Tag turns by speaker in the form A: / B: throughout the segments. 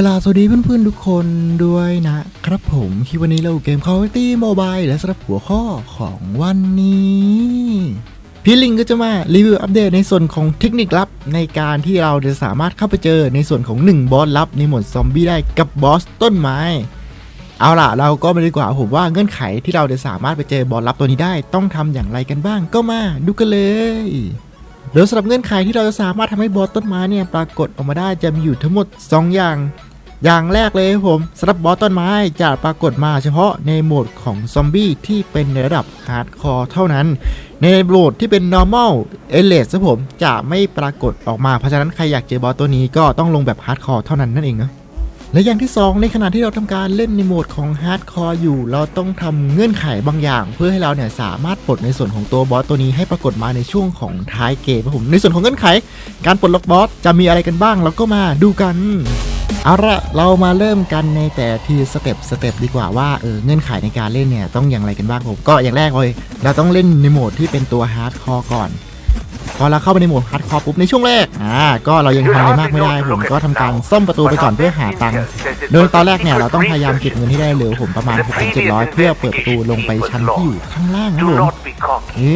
A: กลาสวัสดีเพื่อนๆทุกคนด้วยนะครับผมที่วันนี้เราเกม Call of Duty Mobile และสำหรับหัวข้อของวันนี้พี่ลิงก็จะมารีวิวอัปเดตในส่วนของเทคนิคลับ ในการที่เราจะสามารถเข้าไปเจอในส่วนของ 1 บอสลับในหมดซอมบี้ได้กับบอสต้นไม้ เอาล่ะ เราก็มาดีกว่าผมว่าเงื่อนไขที่เราจะสามารถไปเจอบอสลับตัวนี้ได้ ต้องทำอย่างไรกันบ้างก็มาดูกันเลยโดยสำหรับเงื่อนไขที่เราจะสามารถทำให้บอสต้นไม้เนี่ยปรากฏออกมาได้จะมีอยู่ทั้งหมด 2 อย่าง อย่างแรกเลยครับผมสำหรับบอสต้นไม้จะปรากฏมาเฉพาะในโหมดของซอมบี้ที่เป็นในระดับฮาร์ดคอร์เท่านั้น ในโหมดที่เป็น normal e l i t e ครับผมจะไม่ปรากฏออกมาเพราะฉะนั้นใครอยากเจอบอสตัวนี้ก็ต้องลงแบบฮาร์ดคอร์เท่านั้นนั่นเองนะและอย่างที่ 2 ในขณะที่เราทำการเล่นในโหมดของฮาร์ดคอร์อยู่ เราต้องทำเงื่อนไขบางอย่าง เพื่อให้เราเนี่ยสามารถปลดในส่วนของตัวบอสตัวนี้ให้ปรากฏมาในช่วงของท้ายเกมครับผมในส่วนของเงื่อนไข การปลดล็อกบอสจะมีอะไรกันบ้างเราก็มาดูกัน เอาละเรามาเริ่มกันในแต่ทีสเต็ปสเต็ปดีกว่าว่าเออเงื่อนไขในการเล่นเนี่ยต้องอย่างไรกันบ้างผมก็อย่างแรกเลย เราต้องเล่นในโหมดที่เป็นตัวฮาร์ดคอร์ก่อน พอเราเข้าไปในโหมดฮาร์ดคอร์ปุ๊บในช่วงแรกอ่าก็เรายังทำอะไรมากไม่ได้ผมก็ทำการซ่อมประตูไปก่อนเพื่อหาตังค์โดยตอนแรกเนี่ยเราต้องพยายามเก็บเงินให้ได้เร็วผมประมาณ6-700 เพื่อเปิดประตูลงไปชั้นที่อยู่ข้างล่างนะผม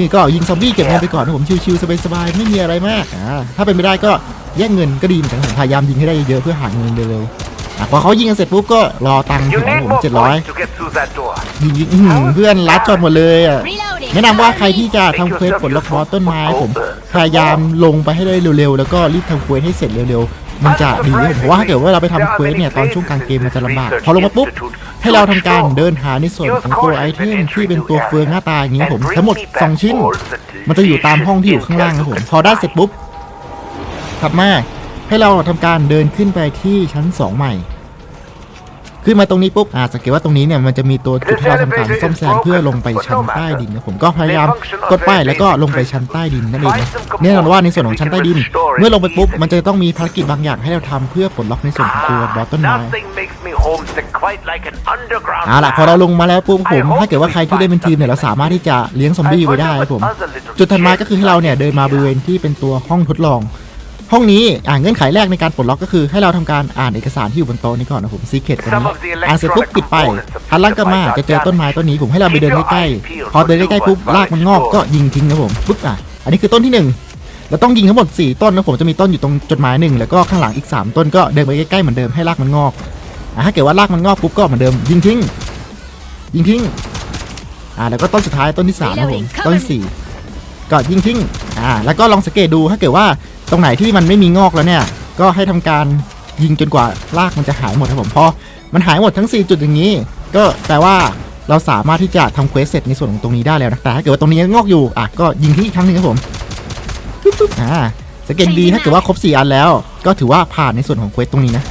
A: นี่ก็ยิงซอมบี้เก็บเงินไปก่อนนะผมชิวๆสบายๆไม่มีอะไรมากอ่าถ้าเป็นไม่ได้ก็ แย่งเงินก็ดีเหมือนกันผมพยายามยิงให้ได้เยอะๆเพื่อหาเงินเร็วๆอะพอเขายิงกันเสร็จปุ๊บก็รอตังค์ถึงนะผม700ยิงยิงอื้อหือเพื่อนรัดจนหมดเลยอะแนะนำว่าใครที่จะทำเควสปลดล็อกบอสต้นไม้ผมพยายามลงไปให้ได้เร็วๆ แล้วก็รีบทำเควสให้เสร็จเร็วๆ มันจะดีเลยเพราะว่าถ้าเกิดว่าเราไปทำเควสเนี่ยตอนช่วงกลางเกมมันจะลำบาก พอลงมาปุ๊บให้เราทำการเดินหาในส่วนของตัวไอเทมที่เป็นตัวเฟืองหน้าตาอย่างนี้ผมทั้งหมด 2 ชิ้น มันจะอยู่ตามห้องที่อยู่ข้างล่างครับผม พอได้เสร็จปุ๊บ ถัดมาให้เราทำการเดินขึ้นไปที่ชั้น 2 ใหม่ ขึ้นมาตรงนี้ปุ๊บอ่าสังเกตว่าตรงนี้เนี่ยมันจะมีตัวจุดที่เราทำการซ่อมแซมเพื่อลงไปชั้นใต้ดินนะผมก็พยายามกดป้ายแล้วก็ลงไปชั้นใต้ดินนั่นเองนะแน่นอนว่าในส่วนของชั้นใต้ดิน เมื่อลงไปปุ๊บมันจะต้องมีภารกิจบางอย่างให้เราทำเพื่อปลดล็อกในส่วนของตัวบอสต้นไม้เอาล่ะพอเราลงมาแล้วปุ๊บผมถ้าเกิดว่าใครที่เล่นเป็นทีมเนี่ยเราสามารถที่จะเลี้ยงซอมบี้ไว้ได้ครับผม จุดถัดมาก็คือให้เราเนี่ยเดินมาบริเวณที่เป็นตัวห้องทดลอง ห้องนี้อ่าเงื่อนไขแรกในการปลดล็อกก็คือให้เราทำการอ่านเอกสารที่อยู่บนโต๊ะนี้ก่อนนะผมซีเคร็ตกันนี้อ่านเสร็จปุ๊บปิดไปหันหลังกลับมาจะเจอต้นไม้ต้นนี้ผมให้เราไปเดินใกล้ๆพอเดินใกล้ๆปุ๊บรากมันงอกก็ยิงทิ้งนะผมปุ๊บอะอันนี้คือต้นที่หนึ่งเราต้องยิงทั้งหมด 4 ต้นนะผมจะมีต้นอยู่ตรงจดหมายหนึ่งแล้วก็ข้างหลังอีก 3 ต้นก็เดินไปใกล้ๆเหมือนเดิมให้รากมันงอกอะถ้าเกิดว่ารากมันงอกปุ๊บก็เหมือนเดิม ยิงทิ้ง ยิงทิ้งอ่าแล้วก็ต้นสุดท้ายต้นที่สามนะผมต้นที่สี่ก็ยิงทิ้งอ่าแล้วก็ลองสังเกตดูถ้าเกิดว่า ตรงไหนที่มันไม่มีงอกแล้วเนี่ย ก็ให้ทำการยิงจนกว่ารากมันจะหายหมดครับผมพอมันหายหมดทั้ง 4 จุดอย่างนี้ ก็แปลว่าเราสามารถที่จะทำเควสเสร็จในส่วนของตรงนี้ได้แล้วนะแต่ถ้าเกิดว่าตรงนี้ยังงอกอยู่อะก็ยิงทิ้งอีกครั้งหนึงครับผมอ่าสังเกตดีถ้าเกิดว่าครบ 4 อันแล้ว ก็ถือว่าผ่านในส่วนของเควสตรงนี้นะ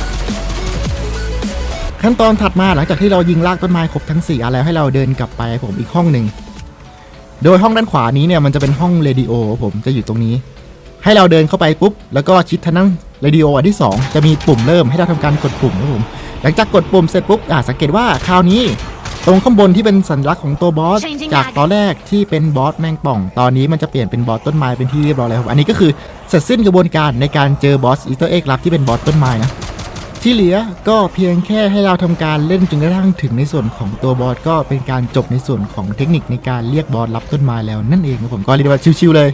A: ขั้นตอนถัดมาหลังจากที่เรายิงรากต้นไม้ครบทั้ง 4 อันแล้วให้เราเดินกลับไปผมอีกห้องหนึ่งโดยห้องด้านขวานี้เนี่ยมันจะเป็นห้องเรดิโอผมจะอยู่ตรงนี้ ให้เราเดินเข้าไปปุ๊บ แล้วก็ชิดทางนั้นเรดิโออันที่ 2 จะมีปุ่มเริ่มให้เราทำการกดปุ่มครับผมหลังจากกดปุ่มเสร็จปุ๊บอ่าสังเกตว่าคราวนี้ ตรงข้างบนที่เป็นสัญลักษณ์ของตัวบอส
B: Changing
A: จาก
B: mag
A: ตอนแรกที่เป็นบอสแมงป่อง ตอนนี้มันจะเปลี่ยนเป็นบอสต้นไม้เป็นที่เรียบร้อยแล้วครับอันนี้ก็คือเสร็จสิ้นกระบวนการในการเจอบอสอีสเตอร์เอ็กลับที่เป็นบอสต้นไม้นะที่เหลือก็เพียงแค่ให้เราทำการเล่นจนกระทั่งถึงในส่วนของตัวบอสก็เป็นการจบในส่วนของเทคนิคในการเรียกบอสรับต้นไม้แล้วนั่นเองครับผมก็เรียกได้ว่าชิวๆเลย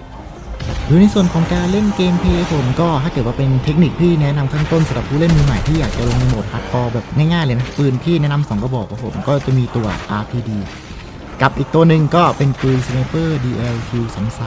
A: โดยในส่วนของการเล่นเกมเพลย์ผมก็ถ้าเกิดว่าเป็นเทคนิคที่แนะนำข้างต้นสำหรับผู้เล่นมือใหม่ที่อยากจะลงในโหมดฮาร์ดคอร์แบบง่ายๆเลยนะปืนที่แนะนำสองกระบอกครับผมก็จะมีตัว RPD กับอีกตัวหนึ่งก็เป็นปืนสไนเปอร์ DLQ33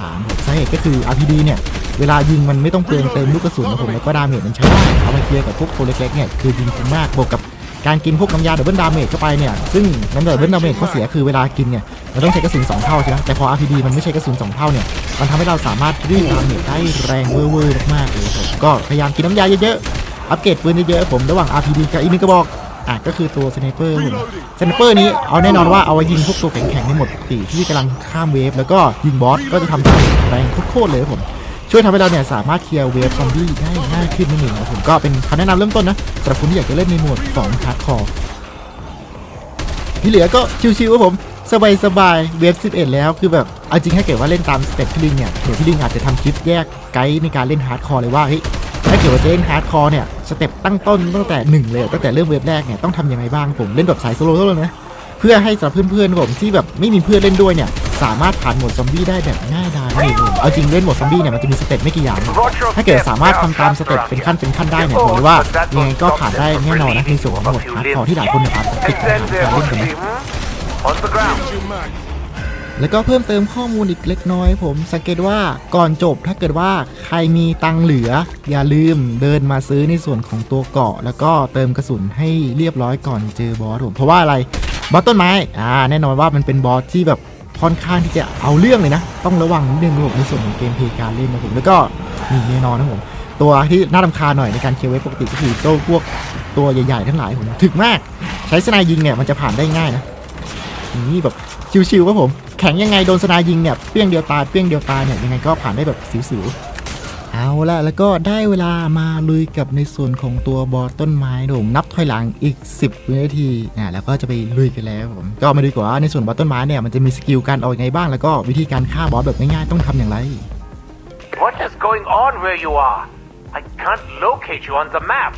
A: สาเหตุก็คือ RPD เนี่ย เวลายิงมันไม่ต้องเปลืองเต็มลูกกระสุนนะผมแล้วก็ดาเมจมันใช้ได้เอามาเคลียร์กับพวกตัวเล็กๆเนี่ยคือยิงคุ้มมากบวกกับ การกินพวกน้ำยาดับเบิลดาเมจเข้าไปเนี่ย ซึ่งน้ำยาดับเบิลดาเมจข้อเสียคือเวลากินเนี่ยมันต้องใช้กระสุน2เท่าใช่ไหมแต่พอ RPD มันไม่ใช้กระสุน2เท่าเนี่ย มันทำให้เราสามารถรีดดาเมจได้แรงเวอร์ๆมากๆเลยผมก็พยายามกินน้ำยาเยอะๆ อัปเกรดปืนเยอะๆผมระหว่าง RPD กับอีกหนึงกระบอกอะก็คือตัวสไนเปอร์ผมสไนเปอร์นี้เอาแน่นอนว่าเอาไว้ยิงพวกตัวแข็งๆในหมดปกติที่กำลังข้ามเวฟแล้วก็ยิงบอสก็จะทำให้แรงโคตรๆเลยครับผม ช่วยทำให้เราเนี่ยสามารถเคลียร์เวฟซอมบี้ได้ง่ายขึ้นนั่นเองครับผมก็เป็นคำแนะนำเริ่มต้นนะสำหรับคนที่อยากจะเล่นในโหมดของฮาร์ดคอร์ที่เหลือก็ชิวๆครับผมสบายๆเวฟ11 แล้วคือแบบเอาจริงถ้าเกิดว่าเล่นตามสเต็ปพี่ลิงเนี่ยเดี๋ยวพี่ลิงอาจจะทำคลิปแยกไกด์ในการเล่นฮาร์ดคอร์เลยว่าเฮ้ยถ้าเกิดว่าจะเล่นฮาร์ดคอร์เนี่ยสเต็ปตั้งต้นตั้งแต่หนึ่งเลยตั้งแต่เริ่มเว็บแรกเนี่ยต้องทำยังไงบ้างผมเล่นแบบสายโซโล่เลยนะ เพื่อให้สำหรับเพื่อนๆผมที่แบบไม่มีเพื่อนเล่นด้วยเนี่ยสามารถผ่านโหมดซอมบี้ได้แบบง่ายดายเลยผมเอาจริงเล่นโหมดซอมบี้เนี่ยมันจะมีสเต็ปไม่กี่อย่าง ถ้าเกิดสามารถทำตามสเต็ปเป็นขั้นเป็นขั้นได้เนี่ยบอกเลยว่ายังไงก็ผ่านได้แน่นอนนะในส่วนของโหมดฮาร์ดคอร์ที่หลายคนเนี่ยอาจจะติดปัญหาการเล่นกันนะแล้วก็เพิ่มเติมข้อมูลอีกเล็กน้อย ผมสังเกตว่าก่อนจบถ้าเกิดว่าใครมีตังเหลือ อย่าลืมเดินมาซื้อในส่วนของตัวเกาะ แล้วก็เติมกระสุนให้เรียบร้อยก่อนเจอบอสผมเพราะว่าอะไร บอสต้นไม้อ่าแน่นอนว่ามันเป็นบอสที่แบบค่อนข้างที่จะเอาเรื่องเลยนะ ต้องระวังนิดนึงครับผมในส่วนของเกมเพลย์การเล่นนะผมแล้วก็มีแน่นอนนะผมตัวที่น่ารำคาญหน่อยในการเคลียร์เวฟปกติก็คือตัวพวกตัวใหญ่ๆทั้งหลายผมถึกมาก ใช้สไนยิงเนี่ยมันจะผ่านได้ง่ายนะนี่แบบชิวๆครับผม แข็งยังไงโดนสนายยิงเนี่ยเปี้ยงเดียวตายเปี้ยงเดียวตายเนี่ยยังไงก็ผ่านได้แบบสิวๆ เอาละแล้วก็ได้เวลามาลุยกับในส่วนของตัวบอสต้นไม้ผมนับถอยหลังอีก 10 วินาทีนะแล้วก็จะไปลุยกันแล้วผมก็มาดูก่อนว่าในส่วนบอสต้นไม้เนี่ยมันจะมีสกิลการออกยังไงบ้างแล้วก็วิธีการฆ่าบอสแบบง่ายๆต้องทำอย่างไร
B: What is going on where you are? I can't locate you on the map.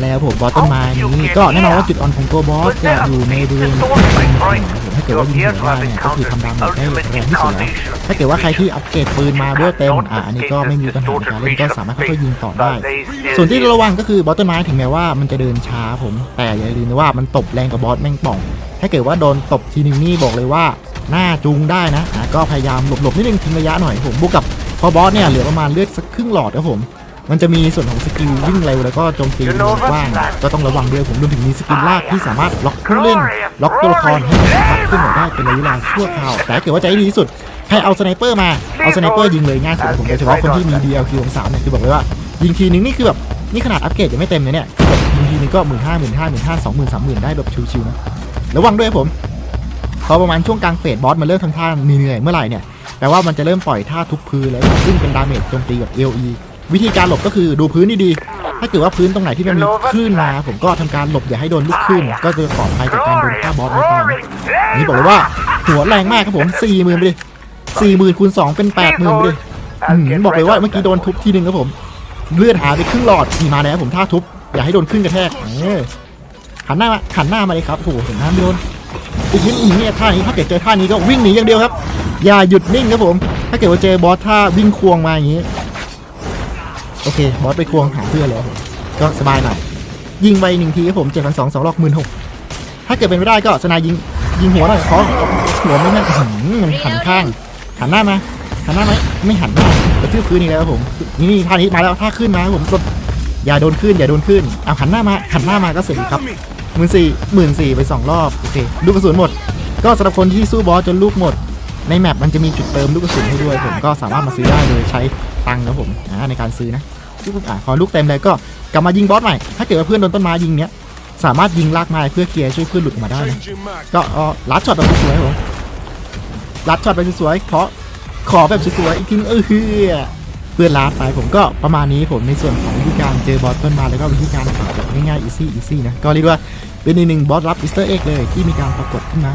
B: What?
A: มาแล้วผมบอสต้นไม้นี้ก็แน่นอนว่าจุดอ่อนของตัวบอสจะอยู่ในบริเวณผมถ้าเกิดว่ายิงหัวได้เนี่ยก็คือทำดาเมจได้แรงที่สุดแล้วถ้าเกิดว่าใครที่อัปเกรดปืนมาด้วยเต็มอะอันนี้ก็ไม่มีปัญหาในการเล่นก็สามารถค่อยๆยิงต่อได้ ส่วนที่ระวังก็คือบอสต้นไม้ถึงแม้ว่ามันจะเดินช้าผม แต่อย่าลืมนะว่ามันตบแรงกับบอสแม่งป่อง ถ้าเกิดว่าโดนตบทีนึงนี่บอกเลยว่าหน้าจูงได้นะอะก็พยายามหลบๆนิดนึงทิ้งระยะหน่อยผมบวกกับพอบอสเนี่ยเหลือประมาณเลือดสักครึ่งหลอดครับผม มันจะมีส่วนของสกิลวิ่งเร็วแล้วก็โจมตีวงกว้างก็ต้องระวังด้วยผมรวมถึงมีสกิลลากที่สามารถล็อกผู้เล่น ล็อกตัวละครให้มันสามารถขึ้นมาได้เป็นระยะเวลาชั่วคราวแต่ถ้าเกิดว่าจะให้ดีที่สุดให้เอาสไนเปอร์มาเอาสไนเปอร์ยิงเลยง่ายสุดผมโดยเฉพาะคนที่มี DLQ ของสามเนี่ยคือบอกเลยว่ายิงทีนึงนี่คือแบบนี่ขนาดอัปเกรดยังไม่เต็มเลยเนี่ยคือแบบยิงทีนึงก็หมื่นห้าหมื่นห้าหมื่นห้าสองหมื่นสามหมื่นได้แบบชิวๆนะระวังด้วยครับผมพอประมาณช่วงกลางเฟสบอสมันเริ่มทำท่าเหนื่อยๆเมื่อไหร่เนี่ยแปลว่ามันจะเริ่มปล่อยท่าทุบพื้นแล้วซึ่งเป็นดาเมจโจมตีแบบ AOE วิธีการหลบก็คือดูพื้นดีๆถ้าเกิดว่าพื้นตรงไหนที่มันมีคลื่นมา ผมก็ทำการหลบอย่าให้โดนลูกคลื่นก็จะปลอดภัยจากการโดนฆ่าบอสไม่ตายนะอันนี้บอกเลยว่าหัวแรงมากครับผมสี่หมื่นไปดิสี่หมื่นคูณสองเป็นแปดหมื่นไปดิอืมบอกเลยว่าเมื่อกี้โดนทุบทีหนึ่งครับผม เลือดหายไปครึ่งหลอดนี่มาแล้วผมท่าทุบอย่าให้โดนครึ่งกระแทกหันหน้ามาหันหน้ามาเลยครับโอ้โหเห็นหน้าโดนอีกนิดอีกเนี่ยท่านี้ถ้าเกิดเจอท่านี้ก็วิ่งหนีอย่างเดียวครับ อย่าหยุดนิ่งครับผม ถ้าเกิดว่าเจอบอสท่าวิ่งควงมาอย่างนี้ อเคบอสไปควงหาเพื่อนแล้วก็สบายหน่อยยิงไปหนึ่งทีครับผมเจ็ดพันสองสองหลอกหมื่นหกถ้าเกิดเป็นไม่ได้ก็สนายยิงยิงหัวหน่อยขอหัวไม่แม่นมันหันข้าง หันหน้ามาหันหน้าไหมไม่หันหน้ากระทืบพื้นอีกแล้วครับผมนี่นี่ท่านี้มาแล้วท่าขึ้นมาผมกดอย่าโดนขึ้นอย่าโดนขึ้นเอาหันหน้ามาหันหน้ามาก็เสร็จครับหมื่นสี่หมื่นสี่ไปสองรอบโอเคลูกกระสุนหมด ก็สำหรับคนที่สู้บอสจนลูกหมด ในแมปมันจะมีจุดเติมลูกกระสุนให้ด้วยผมก็สามารถมาซื้อได้โดยใช้ตังค์ครับผมในการซื้อนะ ลูกอ่าพอลูกเต็มเลยก็กลับมายิงบอสใหม่ ถ้าเกิดว่าเพื่อนโดนต้นไม้ยิงเนี้ย สามารถยิงลากไม้เพื่อเคลียร์ช่วยเพื่อนหลุดออกมาได้นะก็เออลัดช็อตแบบสวยๆครับผมลัดช็อตแบบสวยๆขอขอแบบสวยๆอีกทีเออเฮือเพื่อนลัดไปผมก็ประมาณนี้ผมในส่วนของวิธีการเจอบอสต้นมาแล้วก็วิธีการผ่าแบบง่ายๆ easy easy นะก็เรียกว่าเป็นอีกหนึ่งบอสรับอีสเตอร์เอ็กเลยที่มีการปรากฏขึ้นมา